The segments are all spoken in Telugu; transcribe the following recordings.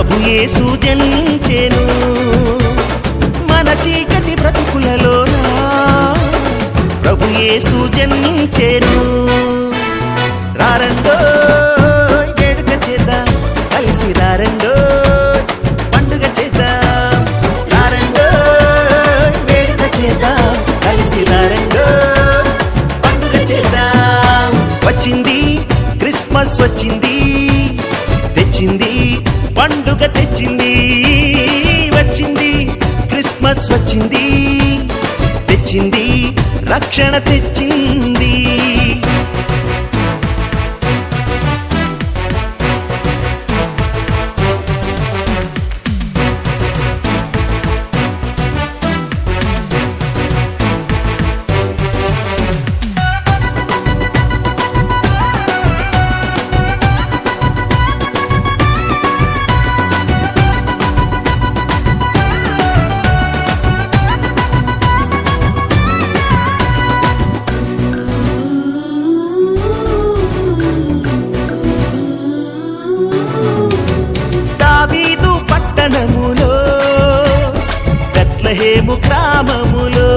ప్రభు యేసు మన చీకటి బ్రతుకులలోన? ప్రభు యేసు జన్మించెను క్రిస్మస్ వచ్చింది తెచ్చింది రక్షణ తెచ్చింది. బెత్లహేము గ్రామములో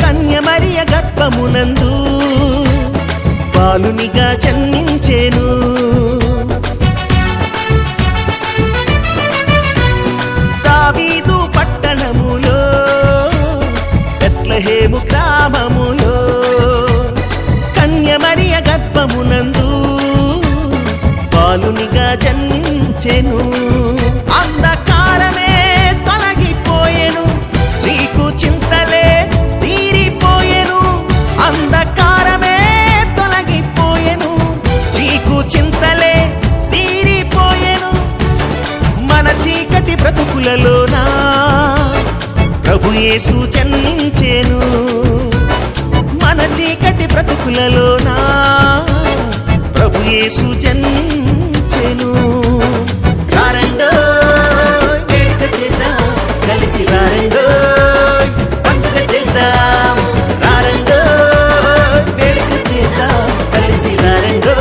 కన్యమరియ గర్భమునందు బాలునిగా జన్మించేను. ప్రభు యేసు జన్మించెను. మన చీకటి బ్రతుకులలోనా? ప్రభు యేసు జన్మించెను. రారండో వేడుక చేద్దాం కలిసి రారండో పండుగ చేద్దాం రారండో వేడుక చేద్దాం కలిసి రారండో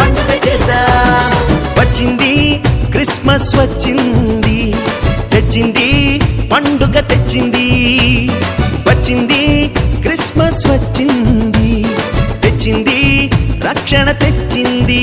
పండుగ చేద్దాం వచ్చింది క్రిస్మస్ వచ్చింది. వచ్చింది వచ్చింది క్రిస్మస్ వచ్చింది తెచ్చింది రక్షణ తెచ్చింది.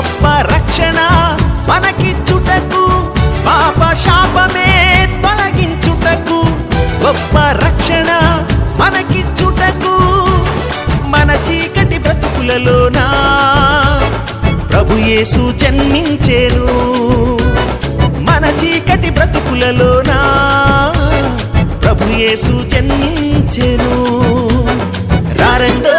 గొప్ప రక్షణ మనకిచ్చుటకు పాప శాపమే తొలగించుటకు గొప్ప రక్షణ మనకిచ్చుటకు మన చీకటి బ్రతుకులలోనా ప్రభుయేసు జన్మించేను. మన చీకటి బ్రతుకులలోనా ప్రభు యేసు జన్మించెను. రారండో